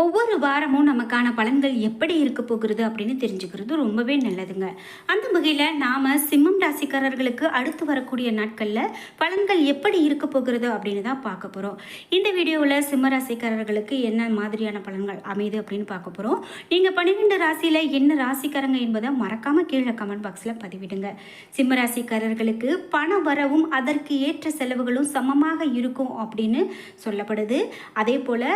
ஒவ்வொரு வாரமும் நமக்கான பலன்கள் எப்படி இருக்க போகிறது அப்படின்னு தெரிஞ்சுக்கிறது ரொம்பவே நல்லதுங்க. அந்த வகையில் நாம் சிம்மம் ராசிக்காரர்களுக்கு அடுத்து வரக்கூடிய நாட்களில் பலன்கள் எப்படி இருக்க போகிறது அப்படின்னு தான் பார்க்க போகிறோம் இந்த வீடியோவில் சிம்ம ராசிக்காரர்களுக்கு என்ன மாதிரியான பலன்கள் அமையுது அப்படின்னு பார்க்க போகிறோம் நீங்கள் பன்னிரெண்டு ராசியில் என்ன ராசிக்காரங்க என்பதை மறக்காமல் கீழே கமெண்ட் பாக்ஸில் பதிவிடுங்க. சிம்ம ராசிக்காரர்களுக்கு பண வரவும் அதற்கு ஏற்ற செலவுகளும் சமமாக இருக்கும் அப்படின்னு சொல்லப்படுது. அதே போல்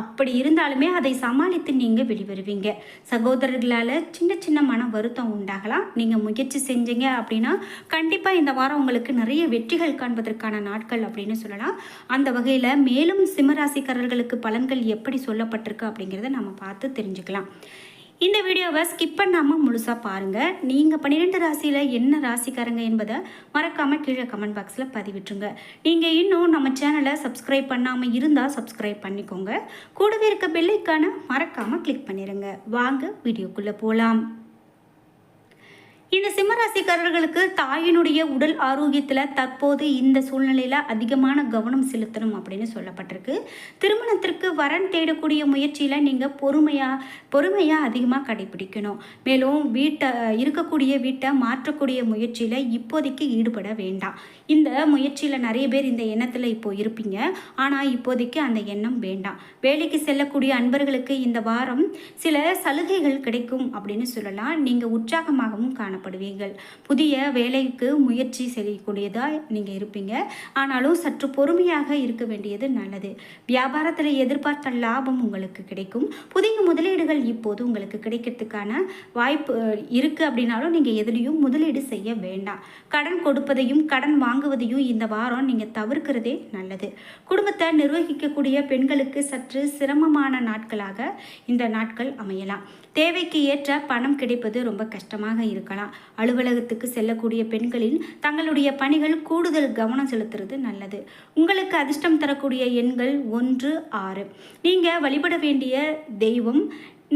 அப்படி இருந்தாலுமே அதை சமாளித்து நீங்கள் வெளிவருவீங்க. சகோதரர்களால் சின்ன சின்ன மன வருத்தம் உண்டாகலாம். நீங்கள் முயற்சி செஞ்சீங்க அப்படின்னா கண்டிப்பாக இந்த வாரம் உங்களுக்கு நிறைய வெற்றிகள் காண்பதற்கான நாட்கள் அப்படின்னு சொல்லலாம். அந்த வகையில் மேலும் சிம்மராசிக்காரர்களுக்கு பலன்கள் எப்படி சொல்லப்பட்டிருக்கு அப்படிங்கிறத நம்ம பார்த்து தெரிஞ்சுக்கலாம். இந்த வீடியோவை ஸ்கிப் பண்ணாமல் முழுசாக பாருங்கள் நீங்கள் பன்னிரெண்டு ராசியில் என்ன ராசிக்காரங்க என்பதை மறக்காமல் கீழே கமெண்ட் பாக்ஸில் பதிவிட்டுருங்க. நீங்கள் இன்னும் நம்ம சேனலை சப்ஸ்கிரைப் பண்ணாமல் இருந்தால் சப்ஸ்கிரைப் பண்ணிக்கோங்க. கூடவே இருக்க பெல்லைக்கான மறக்காமல் கிளிக் பண்ணிடுங்க வாங்க வீடியோக்குள்ளே போகலாம் இந்த சிம்மராசிக்காரர்களுக்கு தாயினுடைய உடல் ஆரோக்கியத்தில் தற்போது இந்த சூழ்நிலையில் அதிகமான கவனம் செலுத்தணும் அப்படின்னு சொல்லப்பட்டிருக்கு. திருமணத்திற்கு வரன் தேடக்கூடிய முயற்சியில் நீங்கள் பொறுமையாக பொறுமையாக அதிகமாக கடைபிடிக்கணும். மேலும் வீட்டை இருக்கக்கூடிய வீட்டை மாற்றக்கூடிய முயற்சியில் இப்போதைக்கு ஈடுபட வேண்டாம். இந்த முயற்சியில் நிறைய பேர் இந்த எண்ணத்தில் இப்போ இருப்பீங்க. ஆனால் இப்போதைக்கு அந்த எண்ணம் வேண்டாம். வேலைக்கு செல்லக்கூடிய அன்பர்களுக்கு இந்த வாரம் சில சலுகைகள் கிடைக்கும் அப்படின்னு சொல்லலாம். நீங்கள் உற்சாகமாகவும் காணப்படுவீர்கள். புதிய வேலைக்கு முயற்சி செய்யக்கூடியதாக நீங்கள் இருப்பீங்க. ஆனாலும் சற்று பொறுமையாக இருக்க வேண்டியது நல்லது. வியாபாரத்தில் எதிர்பார்த்த லாபம் உங்களுக்கு கிடைக்கும். புதிய முதலீடுகள் இப்போது உங்களுக்கு கிடைக்கிறதுக்கான வாய்ப்பு இருக்குது அப்படின்னாலும் நீங்கள் எதுலேயும் முதலீடு செய்ய வேண்டாம். கடன் கொடுப்பதையும் கடன் வாங்குவதையும் இந்த வாரம் நீங்கள் தவிர்க்கிறதே நல்லது. குடும்பத்தை நிர்வகிக்கக்கூடிய பெண்களுக்கு சற்று சிரமமான நாட்களாக இந்த நாட்கள் அமையலாம். தேவைக்கு ஏற்ற பணம் கிடைப்பது ரொம்ப கஷ்டமாக இருக்கலாம். அலுவலகத்துக்கு செல்லக்கூடிய பெண்களில் தங்களுடைய பணிகள் கூடுதல் கவனம் செலுத்துறது நல்லது. உங்களுக்கு அதிர்ஷ்டம் தரக்கூடிய எண்கள் ஒன்று ஆறு. நீங்கள் வழிபட வேண்டிய தெய்வம்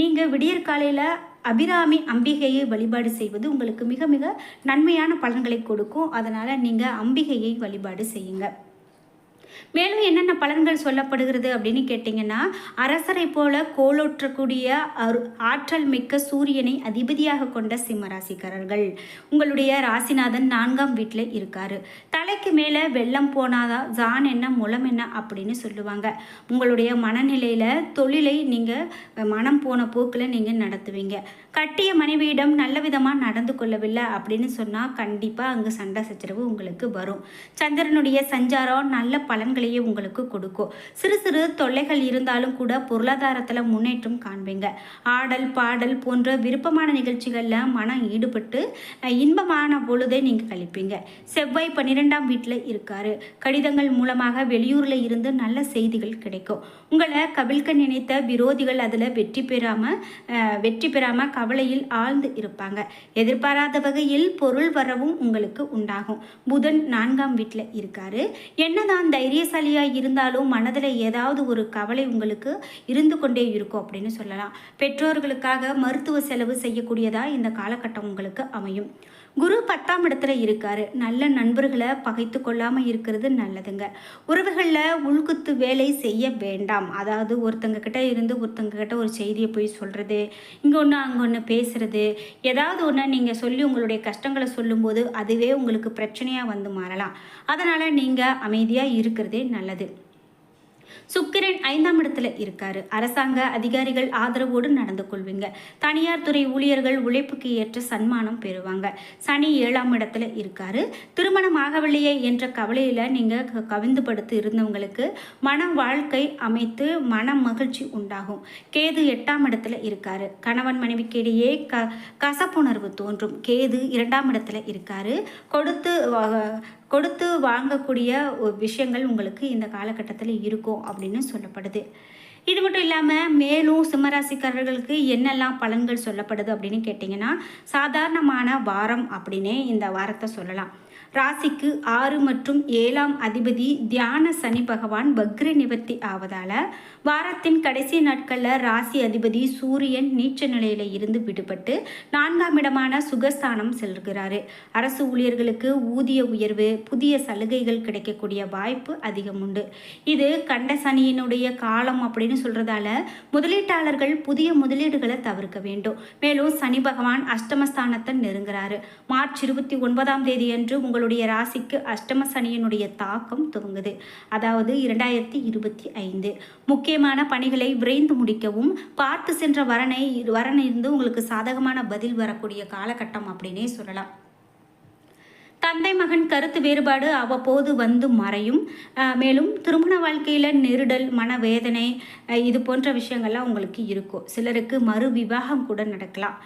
நீங்கள் விடியற்காலையில் அபிராமி அம்பிகையை வழிபாடு செய்வது உங்களுக்கு மிக மிக நன்மையான பலன்களை கொடுக்கும். அதனால் நீங்கள் அம்பிகையை வழிபாடு செய்யுங்கள் மேலும் என்னென்ன பலன்கள் சொல்லப்படுகிறது அப்படின்னு கேட்டிங்கன்னா அரசரை போல கோலோற்றக்கூடிய அரு ஆற்றல் மிக்க சூரியனை அதிபதியாக கொண்ட சிம்மராசிக்காரர்கள். உங்களுடைய ராசிநாதன் நான்காம் வீட்டில் இருக்காரு. தலைக்கு மேலே வெள்ளம் போனாதான் ஜான் என்ன முலம் என்ன அப்படின்னு சொல்லுவாங்க. உங்களுடைய மனநிலையில் தொழிலை நீங்கள் மனம் போன போக்கில் நீங்கள் நடத்துவீங்க. கட்டிய மனைவியிடம் நல்ல விதமாக நடந்து கொள்ளவில்லை அப்படின்னு சொன்னால் கண்டிப்பாக அங்கே சண்டை சச்சரவு உங்களுக்கு வரும். சந்திரனுடைய சஞ்சாரம் நல்ல பலன் பலன்களையே உங்களுக்கு கொடுக்கும். சிறு சிறு தொல்லைகள் இருந்தாலும் கூட பொருளாதாரத்தில் முன்னேற்றம் காண்பீங்க. ஆடல் பாடல் போன்ற விருப்பமான நிகழ்ச்சிகளில் மனம் ஈடுபட்டு இன்பமான பொழுதை நீங்கள் கழிப்பீங்க. செவ்வாய் பன்னிரெண்டாம் வீட்டில் இருக்காரு. கடிதங்கள் மூலமாக வெளியூரில் இருந்து நல்ல செய்திகள் கிடைக்கும். உங்களை கவிழ்க்க நினைத்த விரோதிகள் அதில் வெற்றி பெறாமல் வெற்றி பெறாமல் கவலையில் ஆழ்ந்து இருப்பாங்க. எதிர்பாராத வகையில் பொருள் வரவும் உங்களுக்கு உண்டாகும். புதன் நான்காம் வீட்டில் இருக்காரு. என்னதான் தைரியசாலியாக இருந்தாலும் மனதில் ஏதாவது ஒரு கவலை உங்களுக்கு இருந்து கொண்டே இருக்கும் அப்படின்னு சொல்லலாம். பெற்றோர்களுக்காக மருத்துவ செலவு செய்யக்கூடியதாக இந்த காலகட்டம் உங்களுக்கு அமையும். குரு பத்தாம் இடத்துல இருக்காரு. நல்ல நண்பர்களை பகைத்து கொள்ளாமல் இருக்கிறது நல்லதுங்க. உறவுகளில் உள்குத்து வேலை செய்ய வேண்டாம். அதாவது ஒருத்தங்க கிட்ட இருந்து ஒருத்தங்க கிட்ட ஒரு செய்தியை போய் சொல்கிறது இங்கே ஒன்று அங்கே ஒன்று பேசுகிறது ஏதாவது ஒன்று நீங்கள் சொல்லி உங்களுடைய கஷ்டங்களை சொல்லும்போது அதுவே உங்களுக்கு பிரச்சனையாக வந்து மாறலாம். அதனால் நீங்கள் அமைதியாக இருக்கிறதே நல்லது. சுக்கிரன் ஐந்தாம் இடத்துல இருக்காரு. அரசாங்க அதிகாரிகள் ஆதரவோடு நடந்து கொள்வீங்க. தனியார் துறை ஊழியர்கள் உழைப்புக்கு ஏற்ற சன்மானம் பெறுவாங்க. சனி ஏழாம் இடத்துல இருக்காரு. திருமணம் ஆகவில்லையே என்ற கவலையில நீங்க க- இருந்தவங்களுக்கு மன வாழ்க்கை அமைத்து மன மகிழ்ச்சி உண்டாகும். கேது எட்டாம் இடத்துல இருக்காரு. கணவன் மனைவிக்கு இடையே க கசப்புணர்வு தோன்றும். கேது இரண்டாம் இடத்துல இருக்காரு. கொடுத்து கொடுத்து வாங்கக்கூடிய விஷயங்கள் உங்களுக்கு இந்த காலகட்டத்தில் இருக்கும். அப்படின்னு சொல்லப்படுது. இது மட்டும் இல்லாமல் மேலும் சிம்மராசிக்காரர்களுக்கு என்னெல்லாம் பலன்கள் சொல்லப்படுது அப்படின்னு கேட்டிங்கன்னா சாதாரணமான வாரம் அப்படின்னே இந்த வாரத்தை சொல்லலாம். ராசிக்கு ஆறு மற்றும் ஏழாம் அதிபதி தியான சனி பகவான் வக்ர நிவர்த்தி ஆவதால வாரத்தின் கடைசி நாட்களில் ராசி அதிபதி சூரியன் நீச்ச நிலையில இருந்து விடுபட்டு நான்காம் இடமான சுகஸ்தானம் செல்கிறாரு. அரசு ஊழியர்களுக்கு ஊதிய உயர்வு புதிய சலுகைகள் கிடைக்கக்கூடிய வாய்ப்பு அதிகம் உண்டு. இது கண்ட சனியினுடைய காலம் அப்படின்னு சொல்றதால முதலீட்டாளர்கள் புதிய முதலீடுகளை தவிர்க்க வேண்டும். மேலும் சனி பகவான் அஷ்டமஸ்தானத்தை நெருங்குறாரு. மார்ச் இருபத்தி ஒன்பதாம் தேதி அன்று உங்களுடைய ராசிக்கு அஷ்டம சனியினுடைய தாக்கம் துவங்குது. அதாவது இரண்டாயிரத்தி இருபத்தி ஐந்து. முக்கியமான பணிகளை விரைந்து முடிக்கவும் பார்த்து சென்ற வரனை வரன் இருந்து உங்களுக்கு சாதகமான பதில் வரக்கூடிய காலகட்டம் அப்படின்னே சொல்லலாம். தந்தை மகன் கருத்து வேறுபாடு அவ்வப்போது வந்து மறையும். மேலும் திருமண வாழ்க்கையில் நெருடல் மனவேதனை இது போன்ற விஷயங்கள்லாம் உங்களுக்கு இருக்கும். சிலருக்கு மறு விவாகம் கூட நடக்கலாம்.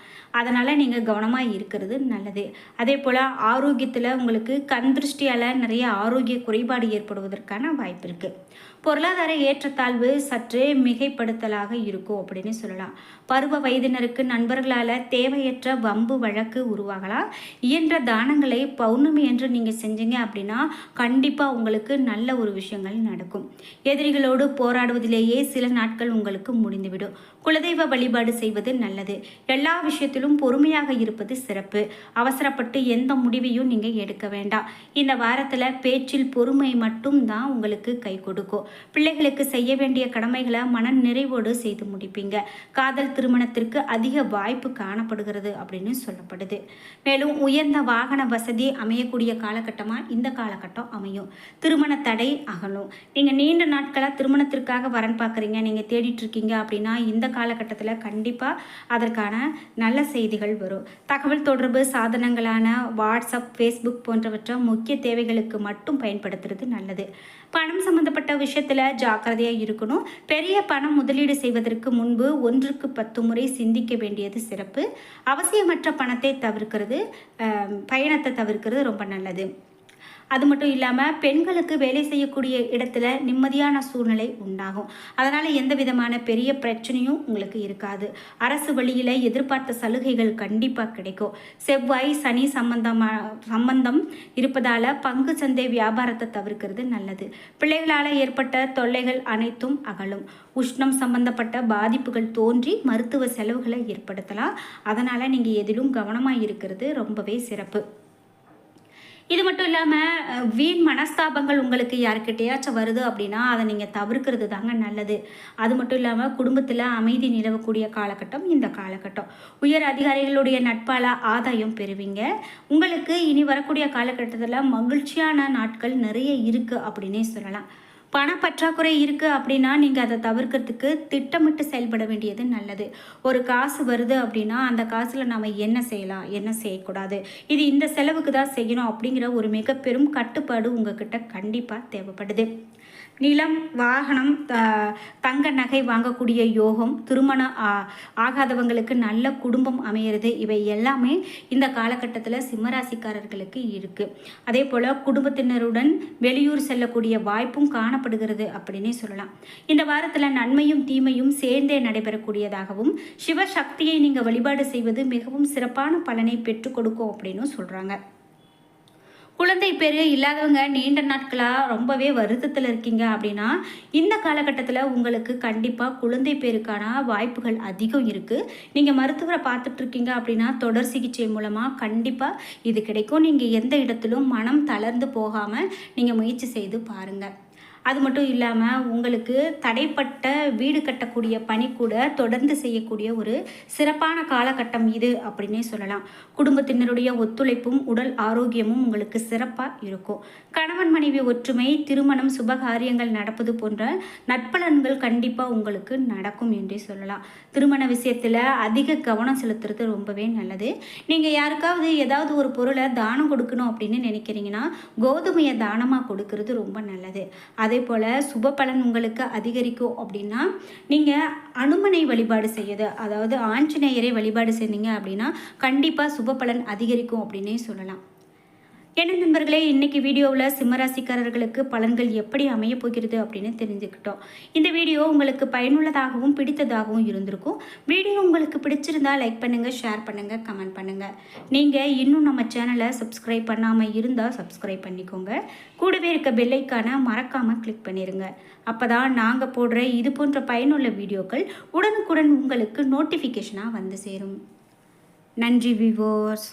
அதனால் நீங்கள் கவனமாக இருக்கிறது நல்லது. அதே போல் ஆரோக்கியத்தில் உங்களுக்கு கண் திருஷ்டியால் நிறைய ஆரோக்கிய குறைபாடு ஏற்படுவதற்கான வாய்ப்பு இருக்குது பொருளாதார ஏற்றத்தாழ்வு சற்று மிகைப்படுத்தலாக இருக்கும் அப்படின்னு சொல்லலாம். பருவ வயதினருக்கு நண்பர்களால் தேவையற்ற வம்பு வழக்கு உருவாகலாம் இயன்ற தானங்களை பௌர்ணமி என்று நீங்கள் செஞ்சீங்க அப்படின்னா கண்டிப்பாக உங்களுக்கு நல்ல ஒரு விஷயங்கள் நடக்கும். எதிரிகளோடு போராடுவதிலேயே சில நாட்கள் உங்களுக்கு முடிந்துவிடும். குலதெய்வ வழிபாடு செய்வது நல்லது. எல்லா விஷயத்திலும் பொறுமையாக இருப்பது சிறப்பு. அவசரப்பட்டு எந்த முடிவையும் நீங்கள் எடுக்க வேண்டாம். இந்த வாரத்தில் பேச்சில் பொறுமை மட்டும் தான் உங்களுக்கு கை கொடுக்கும். பிள்ளைகளுக்கு செய்ய வேண்டிய கடமைகளை மன நிறைவோடு செய்து முடிப்பீங்க. காதல் திருமணத்திற்கு அதிக வாய்ப்பு காணப்படுகிறது அப்படின்னு சொல்லப்படுது. மேலும் உயர்ந்த வாகன வசதி அமையக்கூடிய காலகட்டமாக இந்த காலகட்டம் அமையும். திருமண தடை அகலும். நீங்கள் நீண்ட நாட்களாக திருமணத்திற்காக வரன் பார்க்குறீங்க. நீங்கள் தேடிட்டு இருக்கீங்க அப்படின்னா இந்த காலகட்டத்தில் கண்டிப்பாக அதற்கான நல்ல செய்திகள் வரும். தகவல் தொடர்பு சாதனங்களான வாட்ஸ்அப் ஃபேஸ்புக் போன்றவற்றை முக்கிய தேவைகளுக்கு மட்டும் பயன்படுத்துறது நல்லது. பணம் சம்மந்தப்பட்ட விஷயம் விஷயத்தில் ஜாக்கிரதையாக இருக்கணும். பெரிய பணம் முதலீடு செய்வதற்கு முன்பு ஒன்றுக்கு பத்து முறை சிந்திக்க வேண்டியது சிறப்பு. அவசியமற்ற பணத்தை தவிர்க்கிறது பயணத்தை தவிர்க்கிறது ரொம்ப நல்லது. அது மட்டும் இல்லாமல் பெண்களுக்கு வேலை செய்யக்கூடிய இடத்துல நிம்மதியான சூழ்நிலை உண்டாகும். அதனால் எந்த விதமான பெரிய பிரச்சனையும் உங்களுக்கு இருக்காது. அரசு வழியில் எதிர்பார்த்த சலுகைகள் கண்டிப்பாக கிடைக்கும். செவ்வாய் சனி சம்பந்தமாக சம்பந்தம் இருப்பதால் பங்கு சந்தை வியாபாரத்தை தவிர்க்கிறது நல்லது. பிள்ளைகளால் ஏற்பட்ட தொல்லைகள் அனைத்தும் அகலும். உஷ்ணம் சம்பந்தப்பட்ட பாதிப்புகள் தோன்றி மருத்துவ செலவுகளை ஏற்படுத்தலாம். அதனால் நீங்கள் எதிலும் கவனமாக இருக்கிறது ரொம்பவே சிறப்பு. இது மட்டும் இல்லாமல் வீண் மனஸ்தாபங்கள் உங்களுக்கு யாருக்கிட்டையாச்சும் வருது அப்படின்னா அதை நீங்கள் தவிர்க்கிறது தாங்க நல்லது. அது மட்டும் இல்லாமல் குடும்பத்தில் அமைதி நிலவக்கூடிய காலகட்டம் இந்த காலகட்டம். உயர் அதிகாரிகளுடைய நட்பால் ஆதாயம் பெறுவீங்க. உங்களுக்கு இனி வரக்கூடிய காலகட்டத்தில் மகிழ்ச்சியான நாட்கள் நிறைய இருக்குது அப்படின்னே சொல்லலாம். பணப்பற்றாக்குறை இருக்குது அப்படின்னா நீங்கள் அதை தவிர்க்கிறதுக்கு திட்டமிட்டு செயல்பட வேண்டியது நல்லது. ஒரு காசு வருது அப்படின்னா அந்த காசில் நாம் என்ன செய்யலாம் என்ன செய்யக்கூடாது இது இந்த செலவுக்கு தான் செய்யணும் அப்படிங்கிற ஒரு மிக பெரும் கட்டுப்பாடு உங்ககிட்ட கண்டிப்பாக தேவைப்படுது. நிலம் வாகனம் த- தங்க நகை வாங்கக்கூடிய யோகம் திருமணம் ஆ- ஆகாதவங்களுக்கு நல்ல குடும்பம் அமையிறது இவை எல்லாமே இந்த காலகட்டத்தில் சிம்மராசிக்காரர்களுக்கு இருக்குது அதே போல் குடும்பத்தினருடன் வெளியூர் செல்லக்கூடிய வாய்ப்பும் காணப்படுகிறது அப்படின்னே சொல்லலாம். இந்த வாரத்தில் நன்மையும் தீமையும் சேர்ந்தே நடைபெறக்கூடியதாகவும் சிவசக்தியை நீங்கள் வழிபாடு செய்வது மிகவும் சிறப்பான பலனை பெற்றுக் கொடுக்கும் அப்படின்னு சொல்கிறாங்க குழந்தை பேர் இல்லாதவங்க நீண்ட நாட்களாக ரொம்பவே வருத்தத்தில் இருக்கீங்க அப்படின்னா இந்த காலகட்டத்தில் உங்களுக்கு கண்டிப்பாக குழந்தை பேருக்கான வாய்ப்புகள் அதிகம் இருக்குது நீங்கள் மருத்துவரை பார்த்துட்டு இருக்கீங்க அப்படின்னா தொடர் சிகிச்சை மூலமாக கண்டிப்பாக இது கிடைக்கும். நீங்கள் எந்த இடத்திலும் மனம் தளர்ந்து போகாமல் நீங்கள் முயற்சி செய்து பாருங்கள் அது மட்டும் இல்லாமல் உங்களுக்கு தடைப்பட்ட வீடு கட்டக்கூடிய பணி கூட தொடர்ந்து செய்யக்கூடிய ஒரு சிறப்பான காலகட்டம் இது அப்படின்னே சொல்லலாம். குடும்பத்தினருடைய ஒத்துழைப்பும் உடல் ஆரோக்கியமும் உங்களுக்கு சிறப்பாக இருக்கும். கணவன் மனைவி ஒற்றுமை திருமணம் சுபகாரியங்கள் நடப்பது போன்ற நட்பலன்கள் கண்டிப்பாக உங்களுக்கு நடக்கும் என்றே சொல்லலாம். திருமண விஷயத்தில் அதிக கவனம் செலுத்துறது ரொம்பவே நல்லது. நீங்கள் யாருக்காவது ஏதாவது ஒரு பொருளை தானம் கொடுக்கணும் அப்படின்னு நினைக்கிறீங்கன்னா கோதுமையை தானமாக கொடுக்கறது ரொம்ப நல்லது. அது அதே போல் சுப பலன் உங்களுக்கு அதிகரிக்கும் அப்படின்னா நீங்கள் அனுமனை வழிபாடு செய்யுது அதாவது ஆஞ்சநேயரை வழிபாடு செய்தீங்க அப்படின்னா கண்டிப்பாக சுப பலன் அதிகரிக்கும் அப்படின்னே சொல்லலாம். என்ன நண்பர்களே இன்னைக்கு வீடியோவில் சிம்மராசிக்காரர்களுக்கு பலன்கள் எப்படி அமைய போகிறது அப்படின்னு தெரிஞ்சுக்கிட்டோம். இந்த வீடியோ உங்களுக்கு பயனுள்ளதாகவும் பிடித்ததாகவும் இருந்திருக்கும். வீடியோ உங்களுக்கு பிடிச்சிருந்தா லைக் பண்ணுங்கள் ஷேர் பண்ணுங்கள் கமெண்ட் பண்ணுங்கள் நீங்கள் இன்னும் நம்ம சேனலை சப்ஸ்கிரைப் பண்ணாமல் இருந்தால் சப்ஸ்கிரைப் பண்ணிக்கோங்க. கூடவே இருக்க பெல்லைக்கான மறக்காமல் கிளிக் பண்ணிடுங்க அப்போ தான் நாங்கள் போடுற இது போன்ற பயனுள்ள வீடியோக்கள் உடனுக்குடன் உங்களுக்கு நோட்டிஃபிகேஷனாக வந்து சேரும். நன்றி விவோர்ஸ்